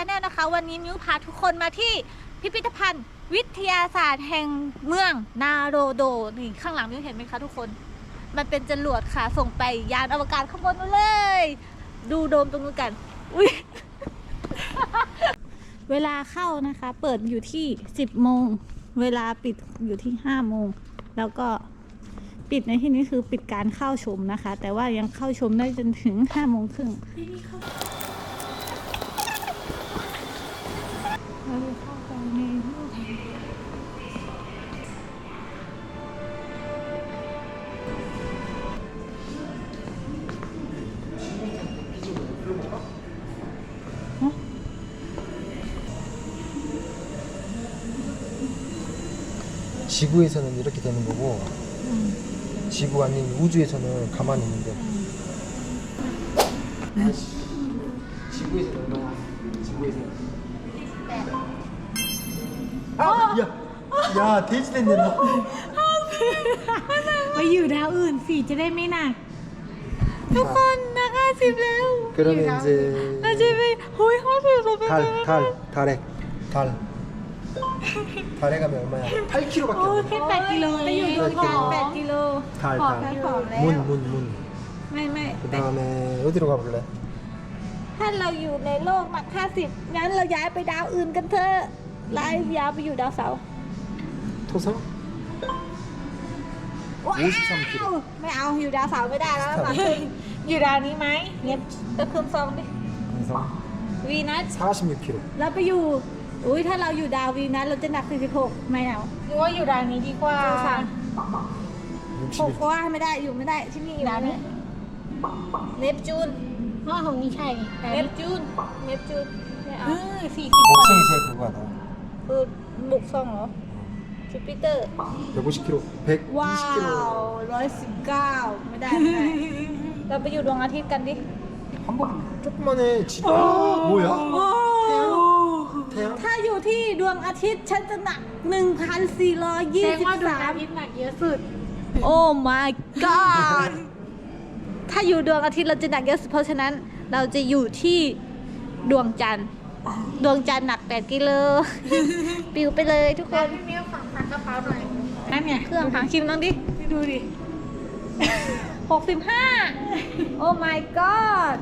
Story Channel นะคะ วันนี้มิวพาทุกคนมาที่พิพิธภัณฑ์ วิทยาศาสตร์แห่งเมืองนาโรโดนี่ข้างหลังมิวเห็นไหมคะทุกคน มันเป็นจรวดค่ะ ส่งไปยานอวกาศข้างบนนู้นเลย ดูโดมตรงนู้นกัน อุ้ยเวลาเข้านะคะ เปิดอยู่ที่ 10 โมง เวลาปิดอยู่ที่ 5 โมง แล้วก็ปิดในที่นี้คือปิดการเข้าชมนะคะ แต่ว่ายังเข้าชมได้จนถึง5โมงครึ่ง 지구에서는 이렇게 되는 거고 지구 아닌 우주에서는 가만히 있는데 아이씨, 지구에서 얼마야 지구에서 아! 야! 야 돼지 됐네 너 ไปอยู่ดาวอื่นสิจะได้ไม่หนัก ทุกคนนะห้าสิบแล้ว 그러면 이제 อาจจะไปหุยห้าสิบเราไป 달, 달, 달에 달 달에 가면 얼마야? 8kg밖에 โอ้ 안 แค่ 돼. แปดกิโล ไป เอ อยู่ ง ดวงจันทร์แปดกิโล 달, ผอม 달. ผอมแล้ว 문, 문, 문. ไม่ไม่ 그 다음에 어디로 가볼래? ถ้าเราอยู่ในโลกหนักห้าสิบงั้นเราย้ายไปดาวอื่นกันเถอะไล่ย้ายไปอยู่ดาวเสาร์ 토성? ว้าว 53 kg ไม่เอาอยู่ดาวเสาร์ไม่ได้แล้วมาขึ้นอยู่ดาวนี้ไหมเน็บตะคืมซองดิ 금성 วีนัส 46kg แล้วไปอยู่ อุ้ยถ้าเราอยู่ดาววีนัสเราจะหนัก46ไม่เอา หรือว่าอยู่ดาวนี้ดีกว่า ค่ะหก 61kg เพราะว่าไม่ได้อยู่ไม่ได้ที่นี่อยู่ดาวนี้เนปจูน เพราะของนี่ใช่แต่ เนปจูนเนปจูนไม่เอา เออสี่สิบกว่า 목성이 제일 그거야 나 คือบุกซองเหรอจูปิเตอร์ 150kg ว้าว 120kg ร้อยสิบเก้าไม่ได้ไม่ได้ เราไปอยู่ดวงอาทิตย์กันดิ 한 번 조금만에 집 뭐야? 태양? ถ้า า อยู่ที่ดวงอาทิตย์ฉันจะหนัก แสดงว่าดวงอาทิต1,423ย์หนักเยอะสุดโอ้ my god ถ้าอยู่ดวงอาทิตย์เราจะหนักเยอะสุดเพราะฉะนั้นเราจะอยู่ที่ดวงจันทร์ ดวงจันทร์หนัก 8 กิโล ปิวไปเลยทุกคนพี่มิ้วฝังฝังกระเป๋าหน่อยนั่นไงเครื่องหางคิมน้องดิ ดูดิ 65 โอ้ my god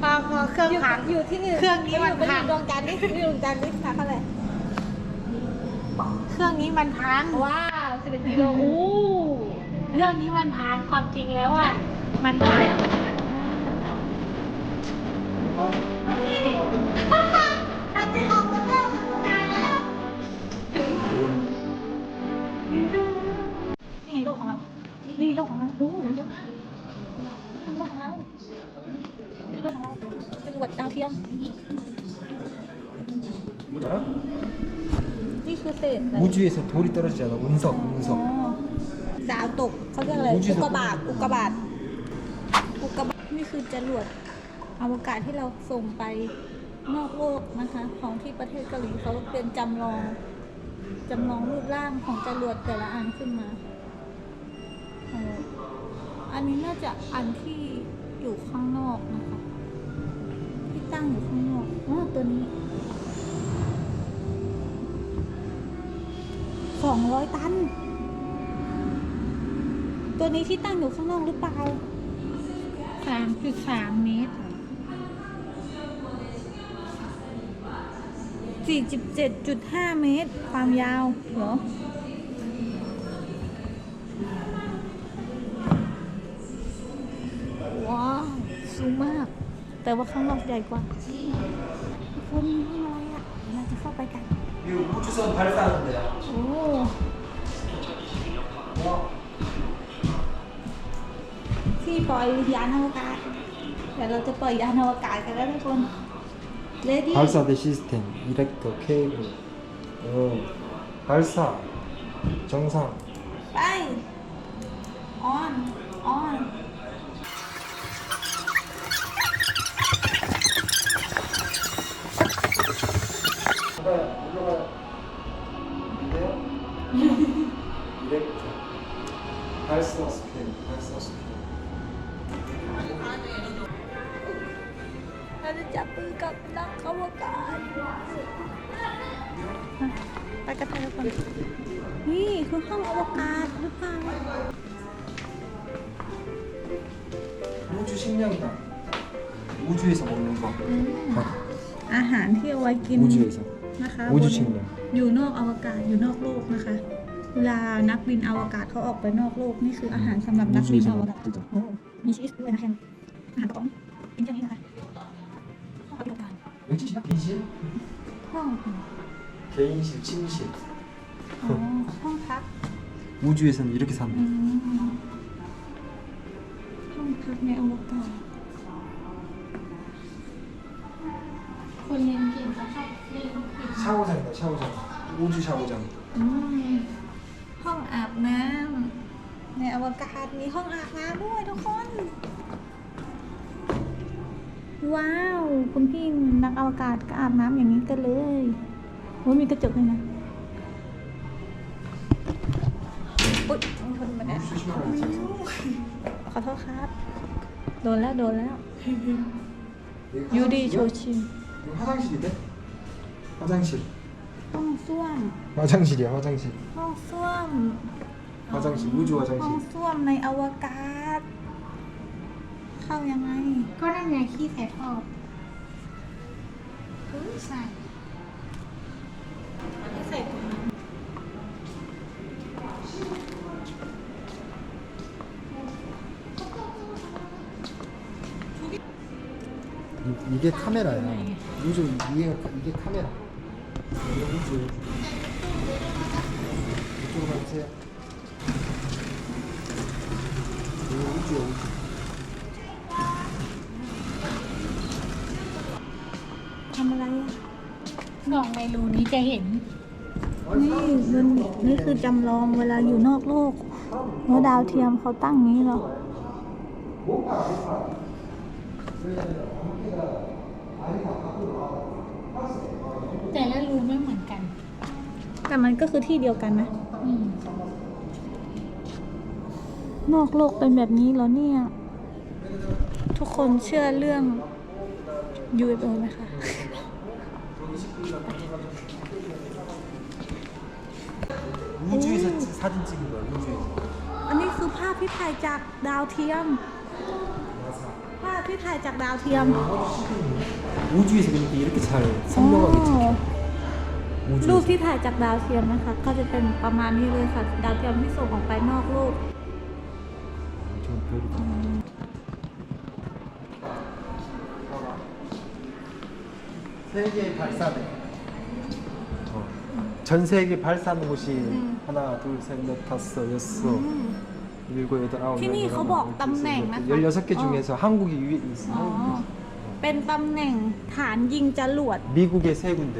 พอพอเครื่องอยู่พัง อยู่ที่นี่เครื่องนี้มันไปอยู่พังดวงจันทร์ดิไปอยู่ดวงจันทร์ดิหนักเท่าไหร่เครื่องนี้มันพัง ว้าว11กิโลโอ้เรื่องนี้มันพังความจริงแล้วอะ มันพัง อเศษอะไร 우주에서 돌이 떨어지잖아 운석 อ๋อ 운석 ดาวตกเขาเรียกอะไร อุ อุ จิ ก ส กาบาตอุกกาบาตอุกกาบาตนี่คือจรวดอวกาศที่เราส่งไปนอกโลกนะคะ ของที่ประเทศเกาหลีเขาเป็นจำลองจำลองรูปร่างของจรวดแต่ละอันขึ้นมาโอ้อันนี้น่าจะอันที่อยู่ข้างนอกนะคะ ที่ตั้งอยู่ข้างนอกอ๋อตัวนี้ สองร้อยตัน ตัวนี้ที่ตั้งอยู่ข้างนอกหรือเปล่าสามจุดสามเมตร 47.5 เมตร ความยาวเหรอว้าวสูงมาก แต่ว่าข้างนอกใหญ่กว่าคนนี้อะไรอะเราจะเข้าไปกัน 이 우주선 발사하는 데야 โอ้ที่ปล่อยยานอวกาศเดี๋ยวเราจะปล่อยยานอวกาศกันแล้วทุกคนเลดี้ 발사대 시스템 이렉터 케이블 어, 발사 정상 ไป อ กันไปทุกคนนี่คือห้องอวกาศหรือเปล่า 우주 식량이다. 우주에서 먹는 거. อาหารที่เอาไว้กิน 우주에서. นะคะ 우주 식량. อยู่นอกอวกาศอยู่นอกโลกนะคะ เวลานักบินอวกาศเขาออกไปนอกโลกนี่คืออาหารสำหรับนักบินอวกาศโอ้มีชีสด้วยนะคะอาหารกระป๋องกินแค่นี้นะคะห้องอวกาศ 왠지 빈실? ห้อง 개인실, 침실. อ๋อห้องพัก 우주에서는 이렇게 อื 산대. มห้องพักในอวกาศ คนเรียนเก่งเขาชอบเล่นเกม 샤워장이다, 샤워장. 우주 샤워장. อืมห้องอาบน้ำในอวกาศมีห้องอาบน้ำด้วยทุกคน ว้าว คุณพี่นักอวกาศก็อาบน้ำอย่างนี้กันเลยโอ้ยมีกระจกเลยนะ ขอโทษครับ โดนแล้วโดนแล้ว 여기 ยูดีโช 화장실이야? ชิน 여기 화장실인데? 화장실. ห้องส้วม 화장실이야, 화장실. ห้องส้วม 화장실, 우주 ห้อง 화장실. ส้วมในอวกาศ เข้ายังไง ก็นั่นไงขี้ใส่ท่อเออใส่ 이, 이게 카메라야. 우주 이게 이게 카메라. 이게 우주. 우주. 이쪽으로 가주세요. 이게 우주야 우주. ทำอะไรอ่ะ กล่องในรูนี้จะเห็น นี่มันนี่คือจำลองเวลาอยู่นอกโลกแล้วดาวเทียมเขาตั้งอย่างนี้เหรอ แต่ละรูไม่เหมือนกัน แต่มันก็คือที่เดียวกันนะ อืม นอกโลกเป็นแบบนี้เหรอเนี่ย ทุกคนเชื่อเรื่อง UFO ไหมคะ 우주에서 찍- 사진 찍은 거야 우주에서. อันนี้คือภาพที่ถ่ายจากดาวเทียม ภาพที่ถ่ายจากดาวเทียม 우주에서 그러니까 이렇게 잘 선명하게 อ๋อ 찍혀. รูป 우주에서. ที่ถ่ายจากดาวเทียมนะคะ ก็จะเป็นประมาณนี้เลยค่ะ ดาวเทียมที่ส่งออกไปนอกโลก 좀 별이다. 세계 발사대. 어. 전 세계 발사하는 곳이 하나, 둘, 셋, 넷, 다섯, 여섯, 일곱, 여덟, 아홉, ที่นี่ 열, เขา 열하나, บอก 열둘, ตำแหน่ง 셋, นะ 넷, คะ 열여섯 개 อ๋อ 중에서 한국이 위에 있어. อ๋อ 한국이 เป็นตำแหน่งฐานยิงจรวด 있어. 미국에 세 군데.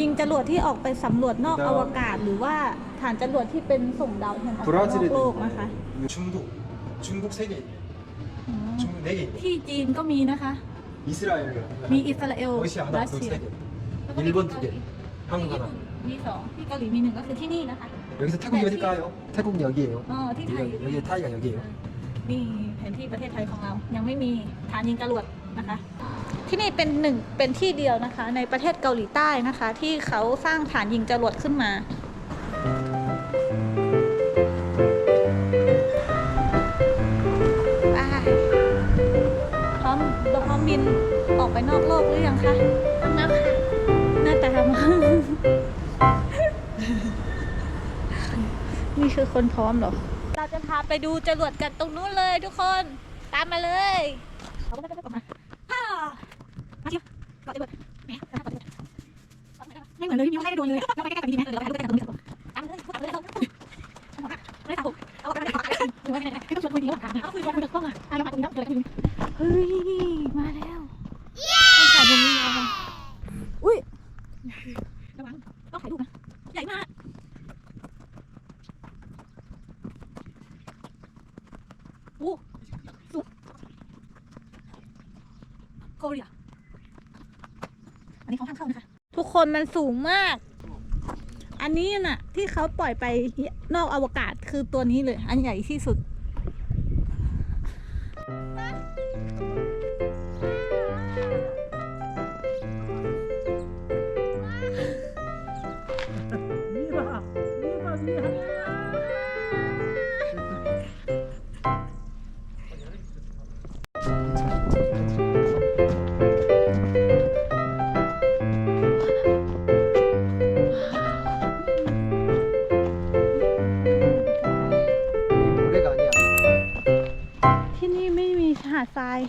ยิงจรวดที่ออกไปสำรวจนอก ดาว อวกาศ หรือว่าฐานจรวดที่เป็นส่งดาวเทียมออกไปนอก 브라질에 โลกนะคะ 중국. 중국 세 개 있네. อ๋อ 중국 네 개 있네. ที่จีนก็มีนะคะ 이스라엘. มีอิสราเอล 러시아 รั 하나, ส 두 เซีย 세 개. 일본 두 개. 한국 하나. มีสองที่เกาหลีมีหนึ่งก็คือที่นี่นะคะ 여기서 태국이 어딜까요? 태국 여기예요. อ๋อที่ไทย 여기, 여기 타이가 여기예요. นี่แผนที่ประเทศไทยของเรา ยังไม่มีฐานยิงจรวดนะคะ ที่นี่เป็นหนึ่งเป็นที่เดียวนะคะ ในประเทศเกาหลีใต้นะคะ ที่เขาสร้างฐานยิงจรวดขึ้นมาไปพร้อมเราพร้อมบินออกไปนอกโลกหรือยังคะทำแล้วค่ะหน้าตาทำนี่คือคนพร้อมเหรอ เราจะพาไปดูจรวดกันตรงนู้นเลยทุกคน ตามมาเลยเอาไปไปไป มาฮ่เที่ยวเกาะจรวดแหมเกาะจรวดไม่เหมือนเลยยังไม่ได้โดนเลยเราไปใกล้ๆกันดีไหมเดี๋ยวเราไปดูใกล้ๆกันตรงนี้ตามเลยตามเลยไม่ถูกเอาไปเลยดูไว้ไหนไม่ต้องชวนคุยดีกว่าเอาคุยกันคุยกับกล้องอะเรามาตรงนี้แล้วเดี๋ยวเราไปดูเฮ้ย มาแล้วต้องถ่ายตรงนี้แล้วอุ้ย ระวังต้องถ่ายรูปนะ ใหญ่มากโอ้สูงโคเรียอันนี้เขาห้ามเข้านะคะ ทุก คนมันสูงมาก อันนี้น่ะ ที่เขาปล่อยไปนอกอวกาศคือตัวนี้เลย อันใหญ่ที่สุด